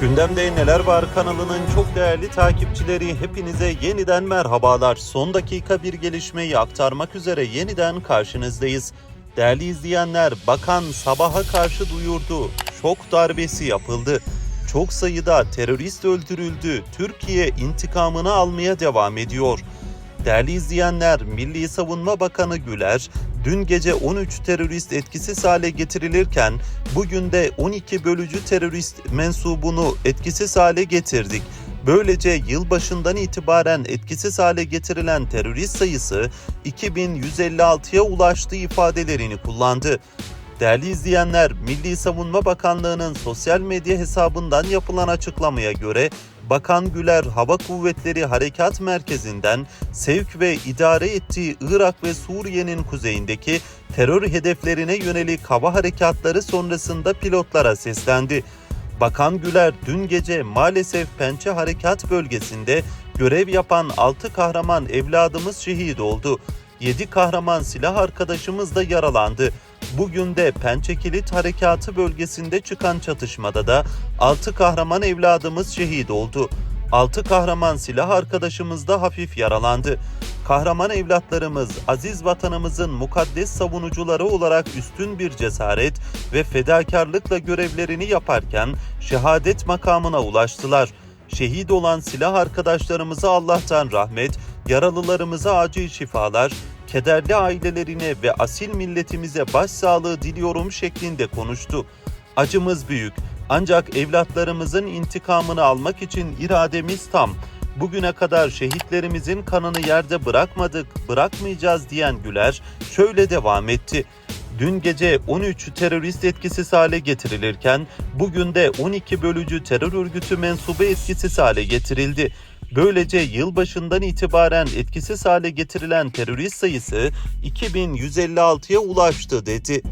Gündemde Neler Var kanalının çok değerli takipçileri hepinize yeniden merhabalar. Son dakika bir gelişmeyi aktarmak üzere yeniden karşınızdayız. Değerli izleyenler, bakan sabaha karşı duyurdu. Şok darbesi yapıldı. Çok sayıda terörist öldürüldü. Türkiye intikamını almaya devam ediyor. Değerli izleyenler, Milli Savunma Bakanı Güler, dün gece 13 terörist etkisiz hale getirilirken bugün de 12 bölücü terörist mensubunu etkisiz hale getirdik. Böylece yılbaşından itibaren etkisiz hale getirilen terörist sayısı 2156'ya ulaştığı ifadelerini kullandı. Değerli izleyenler, Milli Savunma Bakanlığı'nın sosyal medya hesabından yapılan açıklamaya göre Bakan Güler Hava Kuvvetleri Harekat Merkezi'nden sevk ve idare ettiği Irak ve Suriye'nin kuzeyindeki terör hedeflerine yönelik hava harekatları sonrasında pilotlara seslendi. Bakan Güler dün gece maalesef Pençe Harekat Bölgesi'nde görev yapan 6 kahraman evladımız şehit oldu. 7 kahraman silah arkadaşımız da yaralandı. Bugün de Pençe Kilit Harekatı bölgesinde çıkan çatışmada da 6 kahraman evladımız şehit oldu. 6 kahraman silah arkadaşımız da hafif yaralandı. Kahraman evlatlarımız aziz vatanımızın mukaddes savunucuları olarak üstün bir cesaret ve fedakarlıkla görevlerini yaparken şehadet makamına ulaştılar. Şehit olan silah arkadaşlarımıza Allah'tan rahmet, yaralılarımıza acil şifalar, kederli ailelerine ve asil milletimize başsağlığı diliyorum şeklinde konuştu. Acımız büyük ancak evlatlarımızın intikamını almak için irademiz tam. Bugüne kadar şehitlerimizin kanını yerde bırakmadık, bırakmayacağız diyen Güler şöyle devam etti. Dün gece 13 terörist etkisiz hale getirilirken bugün de 12 bölücü terör örgütü mensubu etkisiz hale getirildi. Böylece yılbaşından itibaren etkisiz hale getirilen terörist sayısı 2156'ya ulaştı dedi.